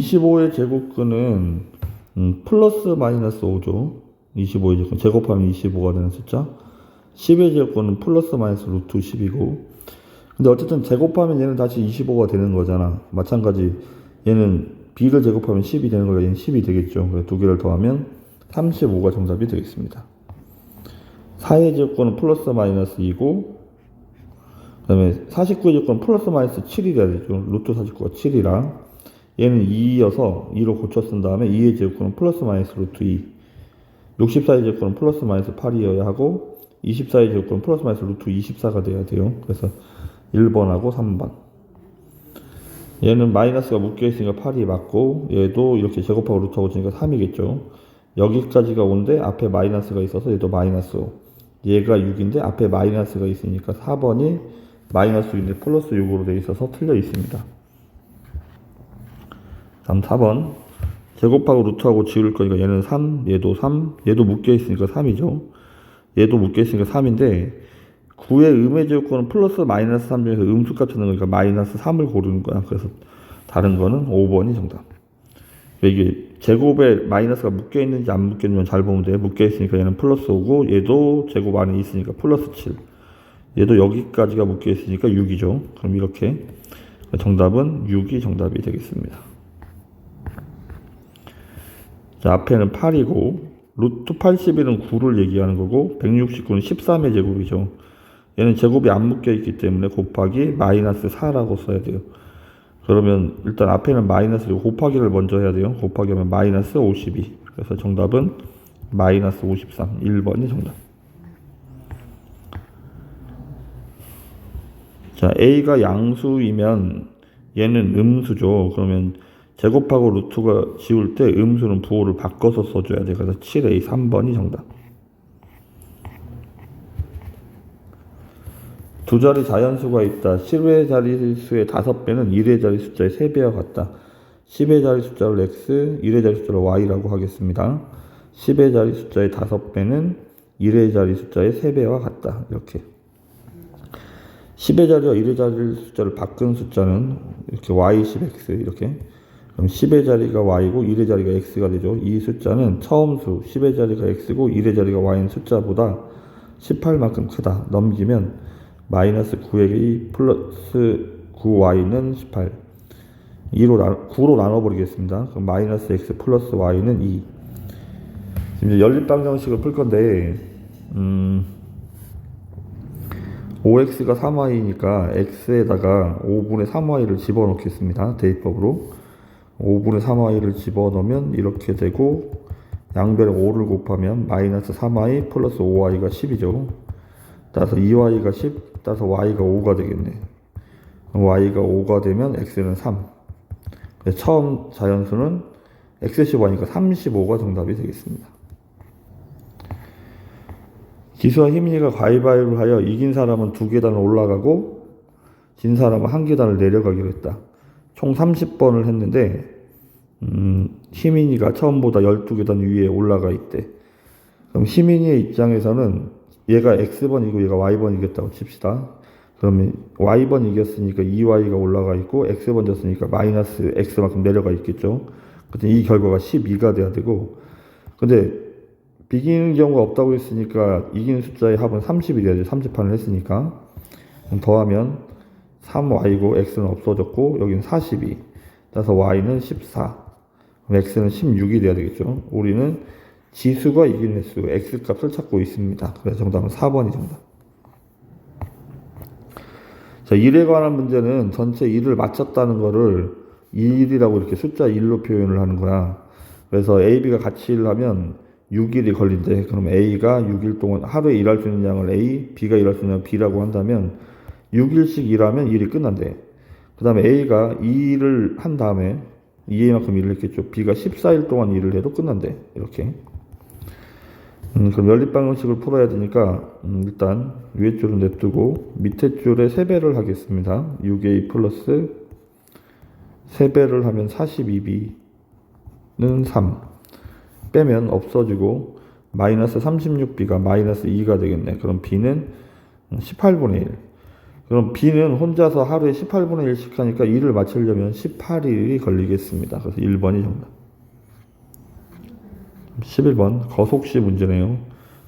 25의 제곱근은 음, 플러스 마이너스 5죠. 25의 제곱근 제곱하면 25가 되는 숫자. 10의 제곱근은 플러스 마이너스 루트 10이고. 근데 어쨌든 제곱하면 얘는 다시 25가 되는 거잖아. 마찬가지 얘는 b를 제곱하면 10이 되는 거니까 얘는 10이 되겠죠. 그래서 두 개를 더하면 35가 정답이 되겠습니다. 4의 제곱근은 플러스 마이너스 2고 그 다음에 49의 제곱은 플러스 마이너스 7이 돼야 되죠. 루트 49가 7이랑 얘는 2이어서 2로 고쳐 쓴 다음에 2의 제곱은 플러스 마이너스 루트 2 64의 제곱은 플러스 마이너스 8이어야 하고 24의 제곱은 플러스 마이너스 루트 24가 돼야 돼요. 그래서 1번하고 3번 얘는 마이너스가 묶여 있으니까 8이 맞고 얘도 이렇게 제곱하고 루트하고 지니까 3이겠죠. 여기까지가 5인데 앞에 마이너스가 있어서 얘도 마이너스 5 얘가 6인데 앞에 마이너스가 있으니까 4번이 마이너스 6인데 플러스 6으로 되어 있어서 틀려 있습니다. 다음 4번 제곱하고 루트하고 지울 거니까 얘는 3, 얘도 3, 얘도 묶여 있으니까 3이죠. 얘도 묶여 있으니까 3인데 9의 음의 제곱권은 플러스 마이너스 3 중에서 음수값 찾는 거니까 마이너스 3을 고르는 거야. 그래서 다른 거는 5번이 정답. 이게 제곱에 마이너스가 묶여 있는지 안 묶여 있는지 잘 보면 돼. 묶여 있으니까 얘는 플러스 5고 얘도 제곱 안에 있으니까 플러스 7. 얘도 여기까지가 묶여 있으니까 6이죠. 그럼 이렇게 정답은 6이 정답이 되겠습니다. 자, 앞에는 8이고 루트 81은 9를 얘기하는 거고 169는 13의 제곱이죠. 얘는 제곱이 안 묶여 있기 때문에 곱하기 마이너스 4라고 써야 돼요. 그러면 일단 앞에는 마이너스 곱하기를 먼저 해야 돼요. 곱하기 하면 마이너스 52. 그래서 정답은 마이너스 53. 1번이 정답. 자, A가 양수이면 얘는 음수죠. 그러면 제곱하고 루트가 지울 때 음수는 부호를 바꿔서 써줘야 돼. 그래서 7A 3번이 정답. 두 자리 자연수가 있다. 10의 자리수의 5배는 1의 자리 숫자의 3배와 같다. 10의 자리 숫자를 x, 1의 자리 숫자를 y라고 하겠습니다. 10의 자리 숫자의 5배는 1의 자리 숫자의 3배와 같다. 이렇게. 10의 자리와 1의 자리 숫자를 바꾼 숫자는 이렇게 y 10x 이렇게. 그럼 10의 자리가 y고 1의 자리가 x가 되죠. 이 숫자는 처음 수 10의 자리가 x고 1의 자리가 y인 숫자보다 18만큼 크다. 넘기면 마이너스 9의 플러스 9y는 18. 2로 나, 9로 나눠버리겠습니다. 그럼 마이너스 x 플러스 y는 2. 지금 이제 연립방정식을 풀 건데, 음, 5x가 3y니까 x에다가 5분의 3y를 집어넣겠습니다. 대입법으로. 5분의 3y를 집어넣으면 이렇게 되고, 양변에 5를 곱하면 마이너스 3y 플러스 5y가 10이죠. 따라서 2y가 10, 따라서 y가 5가 되겠네. y가 5가 되면 x는 3. 처음 자연수는 x15니까 35가 정답이 되겠습니다. 기수와 희민이가 가위바위보를 하여 이긴 사람은 두 계단을 올라가고 진 사람은 한 계단을 내려가기로 했다. 총 30번을 했는데 음, 희민이가 처음보다 12계단 위에 올라가 있대. 그럼 희민이의 입장에서는 얘가 x번이고 얘가 y번이겠다고 칩시다. 그러면 y번 이겼으니까 2y가 올라가 있고 x번 졌으니까 마이너스 x만큼 내려가 있겠죠. 그때 이 결과가 12가 돼야 되고 근데 비기는 경우가 없다고 했으니까 이기는 숫자의 합은 30이 돼야 돼. 30판을 했으니까 더하면 3y고 x는 없어졌고 여기는 42 따라서 y는 14 그럼 x는 16이 돼야 되겠죠. 우리는 지수가 이기는 횟수 x 값을 찾고 있습니다. 그래서 정답은 4번이 정답. 자, 1에 관한 문제는 전체 1을 맞췄다는 거를 1이라고 이렇게 숫자 1로 표현을 하는 거야. 그래서 A, B가 같이 일을 하면 6일이 걸린대. 그럼 A가 6일 동안 하루에 일할 수 있는 양을 A, B가 일할 수 있는 양을 B라고 한다면 6일씩 일하면 일이 끝난대. 그 다음에 A가 2일을 한 다음에 2일만큼 일을 했겠죠. B가 14일 동안 일을 해도 끝난대. 이렇게. 음, 그럼 연립방정식을 풀어야 되니까 음, 일단 위에 줄은 냅두고 밑에 줄에 3배를 하겠습니다. 6a 플러스 3배를 하면 42b는 3 빼면 없어지고 마이너스 36b가 마이너스 2가 되겠네. 그럼 b는 18분의 1 그럼 B는 혼자서 하루에 18분의 1씩 하니까 일을 마치려면 18일이 걸리겠습니다. 그래서 1번이 정답. 11번 거속시 문제네요.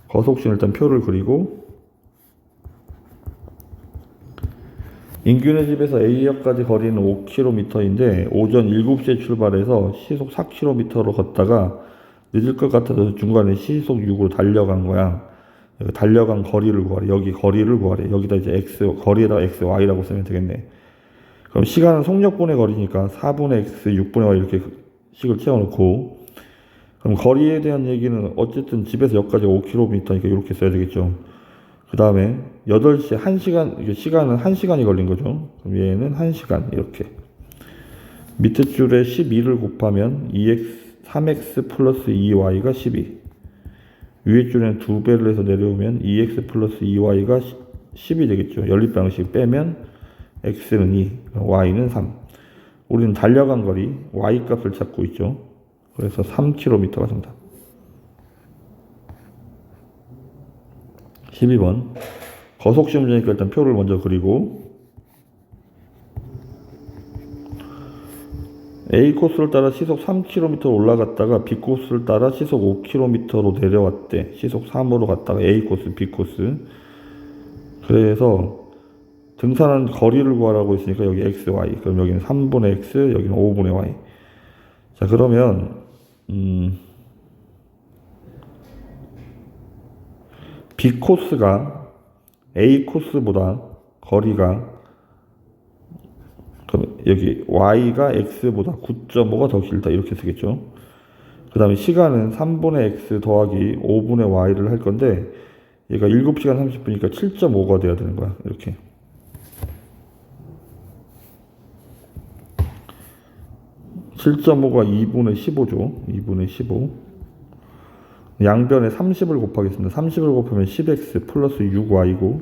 거속시는 일단 표를 그리고 인균의 집에서 A역까지 거리는 5km인데 오전 7시에 출발해서 시속 4km로 걷다가 늦을 것 같아서 중간에 시속 6으로 달려간 거야. 여기 달려간 거리를 구하래. 여기 거리를 구하래. 여기다 이제 x 거리에다 x y라고 쓰면 되겠네. 그럼 시간은 속력분의 거리니까 4분의 x, 6분의 y 이렇게 식을 채워놓고 그럼 거리에 대한 얘기는 어쨌든 집에서 역까지 5km니까 이렇게 써야 되겠죠. 그 다음에 8시 1시간, 이게 시간은 1시간이 걸린 거죠. 그럼 얘는 1시간, 이렇게. 밑에 줄에 12를 곱하면 2x, 3x 플러스 2y가 12. 위에 줄에는 2배를 해서 내려오면 2x 플러스 2y가 10이 되겠죠. 연립 방식 빼면 x는 2, y는 3. 우리는 달려간 거리, y 값을 찾고 있죠. 그래서 3km가 정답. 12번. 거속시 문제니까 일단 표를 먼저 그리고 A 코스를 따라 시속 3km 올라갔다가 B 코스를 따라 시속 5km로 내려왔대. 시속 3으로 갔다가 A 코스, B 코스. 그래서 등산한 거리를 구하라고 했으니까 여기 x, y. 그럼 여기는 3분의 x, 여기는 5분의 y. 자, 그러면 음, B 코스가 A 코스보다 거리가 여기 y가 x보다 9.5가 더 길다 이렇게 쓰겠죠. 그 다음에 시간은 3분의 x 더하기 5분의 y를 할 건데 얘가 7시간 30분이니까 7.5가 돼야 되는 거야. 이렇게. (7.5가) 2분의 15죠 (2분의 15) 양변에 30을 곱하겠습니다. 30을 곱하면 10x 플러스 6y고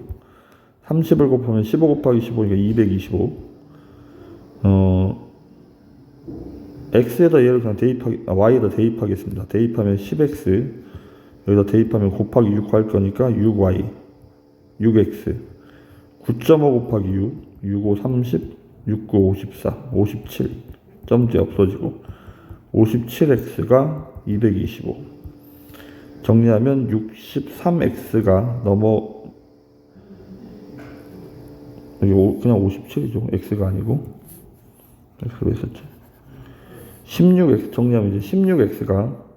30을 곱하면 15 곱하기 15니까 225. 어 x에다 얘를 그냥 대입하 아, y에다 대입하겠습니다. 대입하면 10x 여기다 대입하면 곱하기 6 할 거니까 6y 6x 9.5 곱하기 6 65 30 69 54 57 점제 없어지고 57x가 225 정리하면 63x가 넘어 그냥 57이죠. x가 아니고 x로 했었지. 16x 정리하면 이제 16x가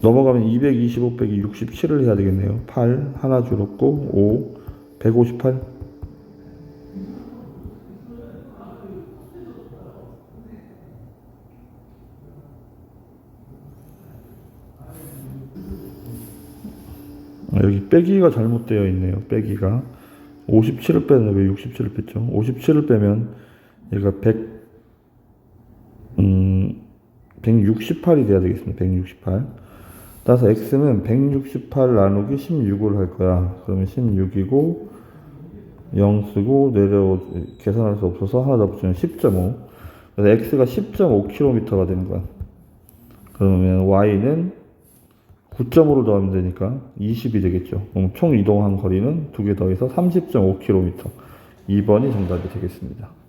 넘어가면 225 빼기 67을 해야 되겠네요. 8 하나 줄었고 5 158 아, 여기 빼기가 잘못되어 있네요. 빼기가 57을 빼는데 왜 67을 뺐죠? 57을 빼면 얘가 100 음, 168이 돼야 되겠습니다. 168. 따라서 x는 168 나누기 16을 할 거야. 그러면 16이고 0 쓰고 내려 계산할 수 없어서 하나 더 붙이면 10.5. 그래서 x가 10.5km가 되는 거야. 그러면 y는 9점으로 더하면 되니까 20이 되겠죠. 총 이동한 거리는 두 개 더해서 30.5km. 2번이 정답이 되겠습니다.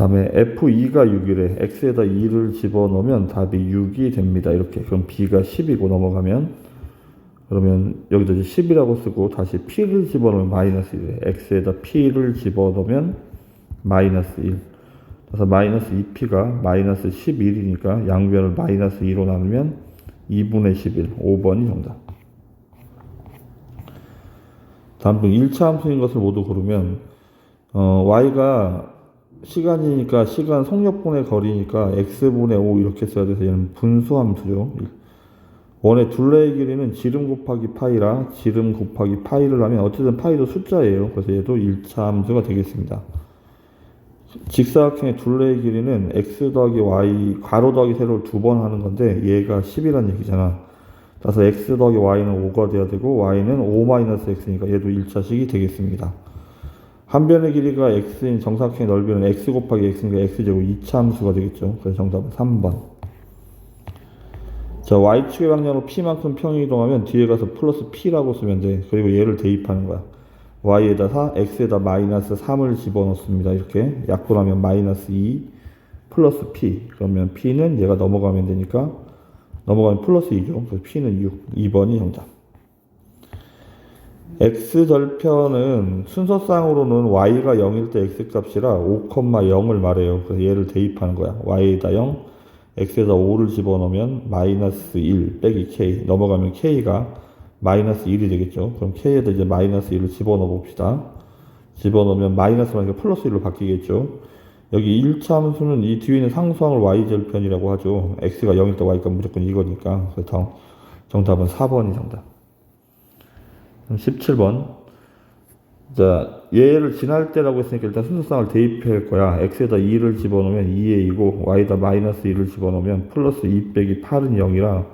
다음에 F2가 6이래. X에다 2를 집어넣으면 답이 6이 됩니다. 이렇게. 그럼 B가 10이고 넘어가면 그러면 여기다 이제 10이라고 쓰고 다시 P를 집어넣으면 마이너스 1이래. X에다 P를 집어넣으면 마이너스 1. 그래서 마이너스 2P가 마이너스 11이니까 양변을 마이너스 2로 나누면 2분의 11, 5번이 정답. 다음 중 1차 함수인 것을 모두 고르면 어, y가 시간이니까 시간 속력분의 거리니까 x분의 5 이렇게 써야 돼서 얘는 분수함수죠. 원의 둘레의 길이는 지름 곱하기 파이라 지름 곱하기 파이를 하면 어쨌든 파이도 숫자예요. 그래서 얘도 1차 함수가 되겠습니다. 직사각형의 둘레의 길이는 x 더하기 y 가로 더하기 세로를 두 번 하는 건데 얘가 10이란 얘기잖아. 따라서 x 더하기 y는 5가 돼야 되고 y는 5-x니까 얘도 1차식이 되겠습니다. 한 변의 길이가 x인 정사각형의 넓이는 x 곱하기 x니까 x제곱 2차 함수가 되겠죠. 그래서 정답은 3번. 자, y축의 방향으로 p만큼 평이 이동하면 뒤에 가서 플러스 p라고 쓰면 돼. 그리고 얘를 대입하는 거야. y에다 4, x에다 마이너스 3을 집어넣습니다. 이렇게 약분하면 마이너스 2 플러스 p. 그러면 p는 얘가 넘어가면 되니까 넘어가면 플러스 2죠. 그래서 p는 6. 2번이 정답. X절편은 순서상으로는 y가 0일 때 x값이라 5,0을 말해요. 그래서 얘를 대입하는 거야. y에다 0, x에다 5를 집어넣으면 마이너스 1 빼기 k 넘어가면 k가 마이너스 1이 되겠죠. 그럼 k에다 이제 마이너스 1을 집어넣어 봅시다. 집어넣으면 마이너스 마이너스 플러스 1로 바뀌겠죠. 여기 1차 함수는 이 뒤에 있는 상수항을 y절편이라고 하죠. x가 0일 때 y가 무조건 이거니까. 그래서 정답은 4번이 정답. 17번. 자, 얘를 지날 때라고 했으니까 일단 순서상을 대입할 거야. x에다 2를 집어넣으면 2의 2고, y에다 마이너스 2를 집어넣으면 플러스 2 빼기 8은 0이라,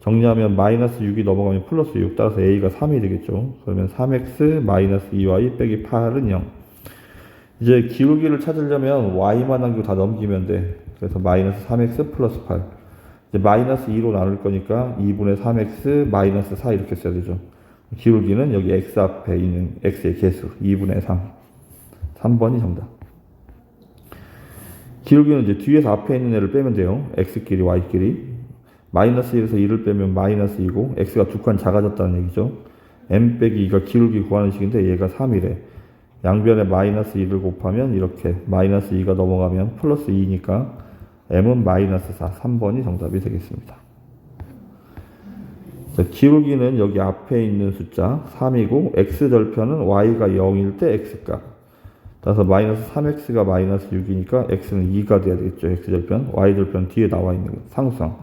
정리하면 마이너스 6이 넘어가면 플러스 6, 따라서 a가 3이 되겠죠. 그러면 3x 마이너스 2y 빼기 8은 0. 이제 기울기를 찾으려면 y만 한거다 넘기면 돼. 그래서 마이너스 3x 플러스 8. 이제 마이너스 2로 나눌 거니까 2분의 3x 마이너스 4 이렇게 써야 되죠. 기울기는 여기 x 앞에 있는 x의 개수 2분의 3. 3번이 정답. 기울기는 이제 뒤에서 앞에 있는 애를 빼면 돼요. x끼리 y끼리. 마이너스 1에서 2를 빼면 마이너스 2고 x가 두 칸 작아졌다는 얘기죠. m 빼기 2가 기울기 구하는 식인데 얘가 3이래. 양변에 마이너스 2를 곱하면 이렇게 마이너스 2가 넘어가면 플러스 2니까 m은 마이너스 4. 3번이 정답이 되겠습니다. 자, 기울기는 여기 앞에 있는 숫자 3이고 x절편은 y가 0일 때 x값. 따라서 마이너스 3x가 마이너스 6이니까 x는 2가 돼야 되겠죠. x절편 y절편 뒤에 나와 있는 거. 상수항.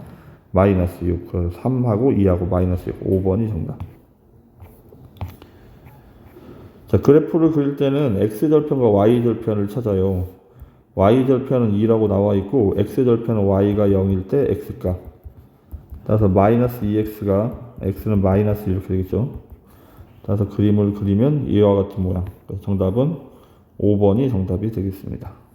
마이너스 6 그래서 3하고 2하고 마이너스 6 5번이 정답. 자 그래프를 그릴 때는 x절편과 y절편을 찾아요. y절편은 2라고 나와 있고 x절편은 y가 0일 때 x값 따라서 마이너스 2x가 x는 마이너스 이렇게 되겠죠. 따라서 그림을 그리면 이와 같은 모양. 정답은 5번이 정답이 되겠습니다.